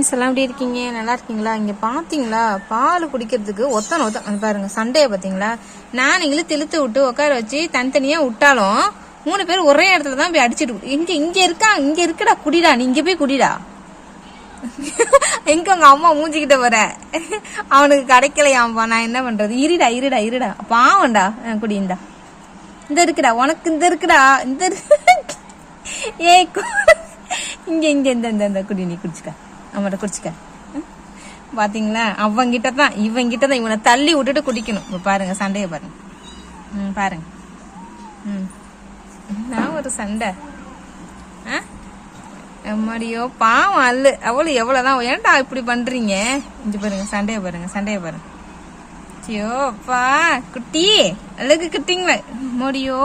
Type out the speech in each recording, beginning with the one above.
Friends எல்லாம் எப்படி இருக்கீங்க? நல்லா இருக்கீங்களா? இங்கே பார்த்தீங்களா பால் குடிக்கிறதுக்கு ஒத்தனை ஒத்தன் பாருங்க சண்டையை பார்த்தீங்களா நான் நீங்களும் திழுத்து விட்டு உட்கார வச்சு தனித்தனியாக விட்டாலும் மூணு பேர் ஒரே இடத்துல தான் போய் அடிச்சிட்டு இங்கே இங்கே இருக்கா? இங்கே இருக்கடா குடிடா நீ இங்கே போய் குடிடா? எங்க உங்க அம்மா மூஞ்சிக்கிட்ட போற அவனுக்கு கிடைக்கலையாம்பா நான் என்ன பண்றது? இருடா இருடா இருடா. பாவண்டா அஹ் குடிந்தா இந்த. இருக்குடா உனக்கு இந்த இருக்குடா. இந்த இருக்கு. ஏய் கு- இங்க இங்க இந்த இந்த இந்த குடி நீ குடிச்சுக்க. அவன்கிட்ட குடிச்சுக்க. பார்த்தீங்களா அவங்கிட்ட தான் இவங்கிட்ட தான் இவனை தள்ளி விட்டுட்டு குடிக்கணும். இப்போ பாருங்க சண்டையை பாருங்க. ம் பாருங்க. ம். நான் ஒரு சண்டை? ஆ? மடியோ பாவம் அல்லு. அவ்வளோ எவ்வளோ தான் ஏன்டா இப்படி பண்ணுறீங்க இங்கே பாருங்க சண்டையை பாருங்க சண்டையை பாருங்க. ஐயோப்பா குட்டி அழகு குட்டிங்களே. மோடியோ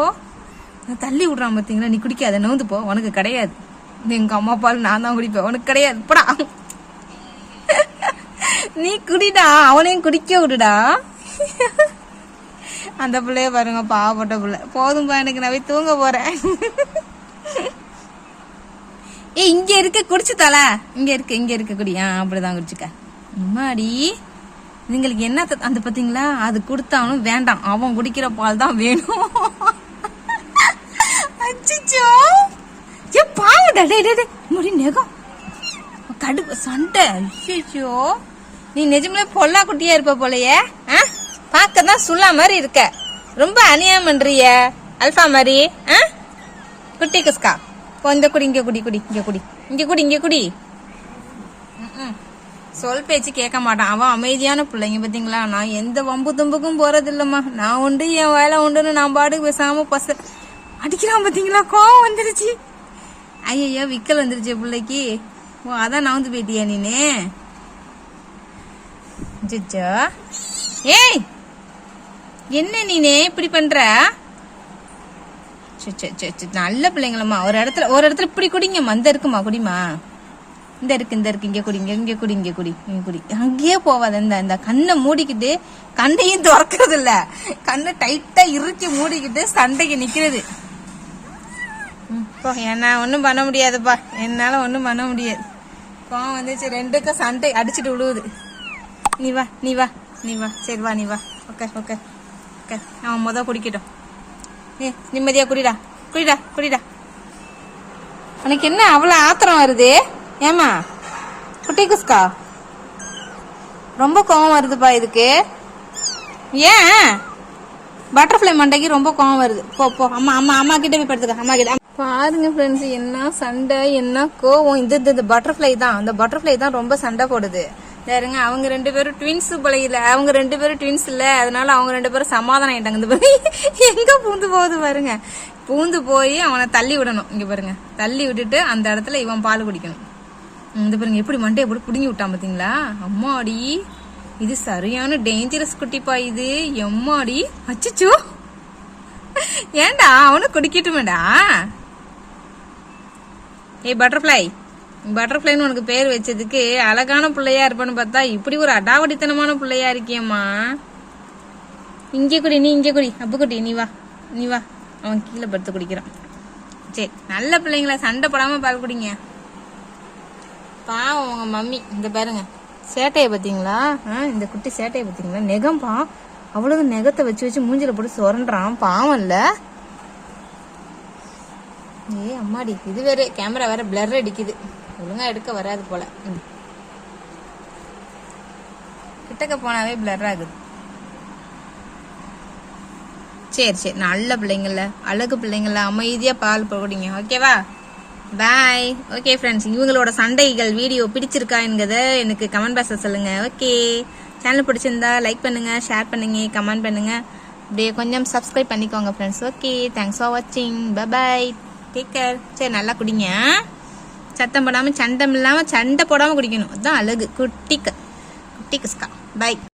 நான் தள்ளி விட்றான் பார்த்தீங்களா நீ குடிக்காத நவுந்து போ. உனக்கு கிடையாது. எங்க அம்மா பால் நான் தான் குடிப்பேன். உனக்கு கிடையாது. படா. நீ குடிடா. அவனையும் குடிக்க விடுடா. அந்த பிள்ளைய பாருங்க பாவப்பட்ட பிள்ளை. போதும்பா எனக்கு நான் போய் தூங்க போறேன். ஏய் இங்க இருக்க குடிச்சு தல இங்க இருக்கு இங்க இருக்க குடியா அப்படிதான் குடிச்சுக்க. முன்னாடி இதுங்களுக்கு என்ன த- அந்த பாத்தீங்களா? அது கொடுத்தாலும் வேண்டாம். அவன் குடிக்கிற பால் தான் வேணும். அச்சிச்சோ. ஏ பாவடா டே டே முடி நெகம். கடு சண்டை. ஐயோ நீ நிஜமே பொல்லா குட்டியா இருப்ப போலயே ஆ? பார்க்க தான் சுல்லா மாதிரி இருக்க. ரொம்ப அநியாயம் பண்றிய அல்ஃபா மாதிரி ஆ? குட்டி குஸ்கா. போ இந்த குடி இங்கே குடி குடி இங்கே குடி. இங்கே குடி இங்கே குடி. ம்ம். சொல் பேச்சு கேட்க மாட்டான். அவன் அமைதியான பிள்ளைங்க பார்த்தீங்களா நான் எந்த வம்பு தும்புக்கும் போகிறதில்லம்மா நான் உண்டு என் வேலை உண்டுன்னு நான் பாட்டுக்கு பேசாமல் பச அடிக்கிறான் பார்த்தீங்களா கோவம் வந்துருச்சு. ஐயையோ விக்கல் வந்துருச்சு பிள்ளைக்கு. ஓ அதான் நான் வந்து போயிட்டியா நீனு? ஜிச்சோ ஏய் என்ன நீனே இப்படி பண்ற? சே, சே, சே, சே, நல்ல பிள்ளைங்களம்மா. ஒரு இடத்துல ஒரு இடத்துல இப்படி குடிங்கம்மா இந்த இருக்குமா குடிமா இந்த இருக்கு இந்த இருக்கு. இங்க குடிங்க இங்க குடி இங்க குடி இங்க குடி. அங்கேயே போவாத இந்த இந்த கண்ணை மூடிக்கிட்டு கண்ணையும் திறக்கிறது இல்ல கண்ணை டைட்டா இறுக்கி மூடிக்கிட்டு சண்டைக்கு நிக்கிறது. போ என்ன ஒன்றும் பண்ண முடியாதுப்பா. என்னால ஒன்றும் பண்ண முடியாது. கோவம் வந்துச்சு. ரெண்டுக்கும் சண்டை அடிச்சுட்டு விழுவுது நீ வா நீ வா நீ வா. சரி வா நீ வா. ஓகே ஓகே ஓகே அவன் முத குடிக்கட்டும். ஏ நிம்மதியா குடிடா. குடிடா குடிடா. உனக்கு என்ன அவ்வளோ ஆத்திரம் வருது? ஏமா குட்டி குஸ்கா. ரொம்ப கோவம் வருதுப்பா இதுக்கு. ஏன்? பட்டர்ஃப்ளை மண்டைக்கு ரொம்ப கோவம் வருது. போ போ. அம்மா அம்மா அம்மா கிட்ட போய் படுத்துக்க. அம்மா கிட்ட. பாருங்க ஃப்ரெண்ட்ஸ் என்ன சண்டை என்ன கோவம். இது இந்த பட்டர்ஃப்ளை தான். அந்த பட்டர்ஃப்ளை தான் ரொம்ப சண்டை போடுது. பாருங்க அவங்க ரெண்டு பேரும் ட்வின்ஸ் பழகில அவங்க ரெண்டு பேரும் ட்வின்ஸ் இல்ல. அதனால அவங்க ரெண்டு பேரும் சமாதானம் ஆயிட்டாங்க. இந்த பாருங்க எங்க பூந்து போகுது பாருங்க. பூந்து போய் அவனை தள்ளி விடணும். இங்க பாருங்க தள்ளி விட்டுட்டு அந்த இடத்துல இவன் பால் குடிக்கணும். இந்த பாருங்க எப்படி மண்டை எப்படி புடுங்கி விட்டான் பாத்தீங்களா? அம்மாடி இது சரியான டேஞ்சரஸ் குட்டிப்பா இது. எம்மாடி அச்சிச்சோ. ஏன்டா அவனை குடிக்கட்டுமேடா? ஏய் பட்டர்ஃப்ளை பட்டர்ஃப்ளைன்னு உனக்கு பேர் வச்சதுக்கு அழகான பிள்ளையா இருப்பேன்னு பார்த்தா இப்படி ஒரு அடாவடித்தனமான பிள்ளையா இருக்கியம்மா. இங்கே குடி நீ இங்கே குடி. அப்பு குடி நீ வா நீ வா. அவன் கீழே படுத்து குடிக்கிறான். சரி நல்ல பிள்ளைங்களா சண்டை படாமல் பால் குடிங்க. பாவம் உங்கள் மம்மி. இந்த பாருங்க. சேட்டையை பார்த்தீங்களா? ஆ, இந்த குட்டி சேட்டையை பார்த்தீங்களா? நெகம்பா அவ்வளவு நெகத்தை வச்சு வச்சு மூஞ்சில போட்டு சுரண்டான் பாவம் இல்லை. ஏ அம்மாடி இது வேற கேமரா வேற பிளர் அடிக்குது. ஒழுங்கா எடுக்க வராது போல. ம். கிட்டக்க போனாவே பிளர் ஆகுது. சரி சரி நல்ல பிள்ளைங்கள அழகு பிள்ளைங்கள அமைதியா பால் போடுங்க ஓகேவா பாய் ஓகே ஃப்ரெண்ட்ஸ் இவங்களோட சண்டைகள் வீடியோ பிடிச்சிருக்காங்கிறத எனக்கு கமெண்ட் பாக்ஸில் சொல்லுங்க ஓகே சேனல் பிடிச்சிருந்தா லைக் பண்ணுங்க ஷேர் பண்ணுங்க கமெண்ட் பண்ணுங்க. அப்படியே கொஞ்சம் சப்ஸ்கிரைப் பண்ணிக்கோங்க ஃப்ரெண்ட்ஸ் ஓகே தேங்க்ஸ் ஃபார் வாட்சிங் பாய் டேக் கேர் சரி நல்லா குடிங்க. சத்தம் போடாமல் சண்டம் இல்லாமல் சண்டை போடாமல் குடிக்கணும். அதுதான் அழகு. குட்டிக்கு. குட்டிக்குஸ்கா பை